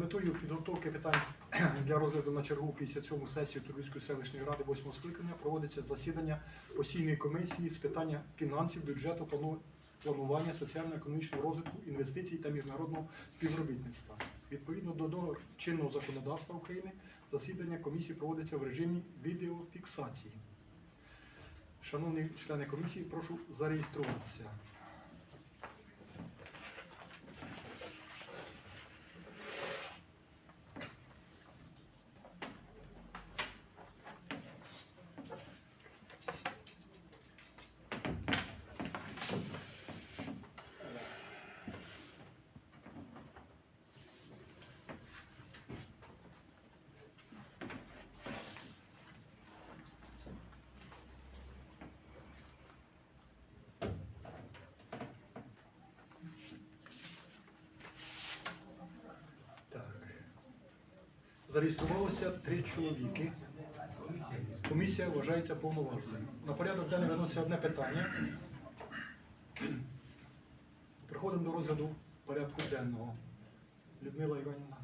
метою підготовки питань для розгляду на чергу 57 сесію Турбівської селищної ради 8 скликання проводиться засідання постійної комісії з питання фінансів, бюджету, планування соціально-економічного розвитку, інвестицій та міжнародного співробітництва. Відповідно до чинного законодавства України, засідання комісії проводиться в режимі відеофіксації. Шановні члени комісії, прошу зареєструватися. Зареєструвалося три чоловіки. Комісія вважається повноважною. На порядок денний виноситься одне питання. Приходимо до розгляду порядку денного. Людмила Іванівна.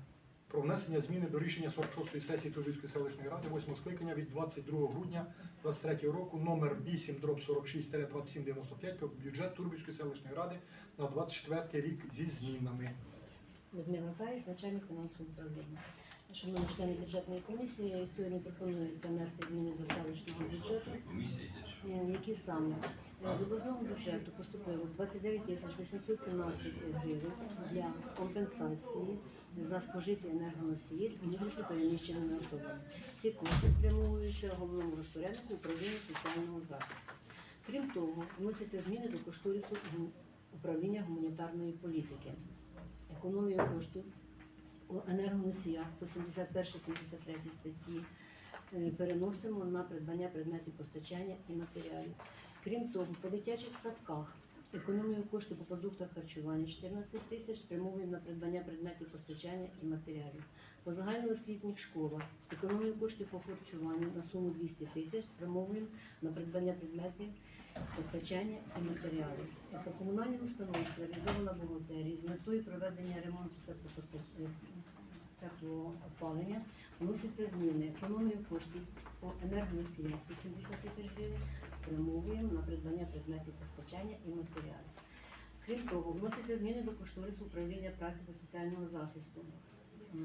Про внесення зміни до рішення 46-ї сесії Турбівської селищної ради 8 скликання від 22 грудня 2023 року номер 8 дроб 46 2795 про бюджет Турбівської селищної ради на 24 рік зі змінами. Людмила Заєць, начальник фінансового управління. Шановні члени бюджетної комісії, сьогодні пропонується внести зміни до селищного бюджету. Е, Які саме Е, з обласного бюджету поступило 29 тисяч 817 гривень для компенсації за спожиті енергоносії внутрішньо переміщеними особами. Ці кошти спрямовуються головному розпоряднику управління соціального захисту. Крім того, вносяться зміни до кошторису управління гуманітарної політики. Економію коштів енергоносіях по 71-73 статті е, переносимо на придбання предметів постачання і матеріалів. Крім того, по дитячих садках економію коштів по продуктах харчування 14 тисяч спрямовуємо на придбання предметів постачання і матеріалів. По загальноосвітніх школах економію коштів по харчуванню на суму 200 тисяч спрямовуємо на придбання предметів постачання і матеріалів. А По комунальним установам реалізована бухгалтерія з метою проведення ремонту теплопоста- теплоопалення вносяться зміни. Економію коштів по енергоносіях 80 тисяч гривень спрямовуємо на придбання предметів постачання і матеріалів. Крім того, вносяться зміни до кошторису управління праці та соціального захисту. Е,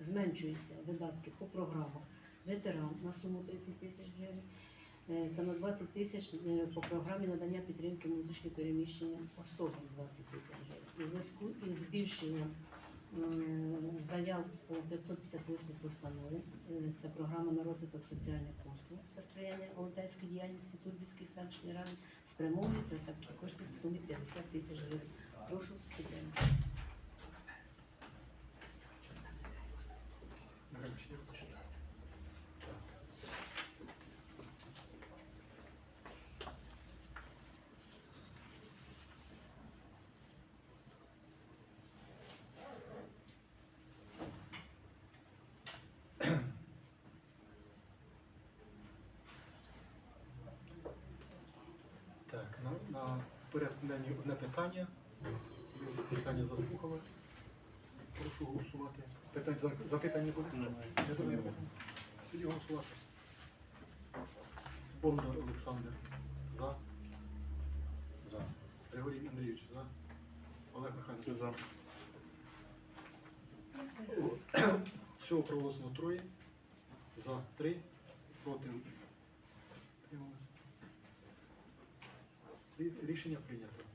Зменшуються видатки по програмах ветеран на суму 30 тисяч гривень е, та на 20 тисяч е, по програмі надання підтримки внутрішньопереміщеним особам 20 тисяч гривень. У зв'язку із збільшенням заяв по 558 постанови, е, це програма на розвиток соціальних послуг та сприяння волонтерської діяльності Турбівської селищної ради, спрямовується кошти в сумі 50 тисяч гривень. Прошу підтримати. Так, на, на порядку денні одне питання. Питання заслухали. Прошу голосувати. Питань, запитання буде? Не буде. Тоді голосувати. Бондар Олександр. За. За. Григорій Андрійович, за. Олег Михайлович. За. Всього проголосено троє. За три. Проти. Рішення прийнято.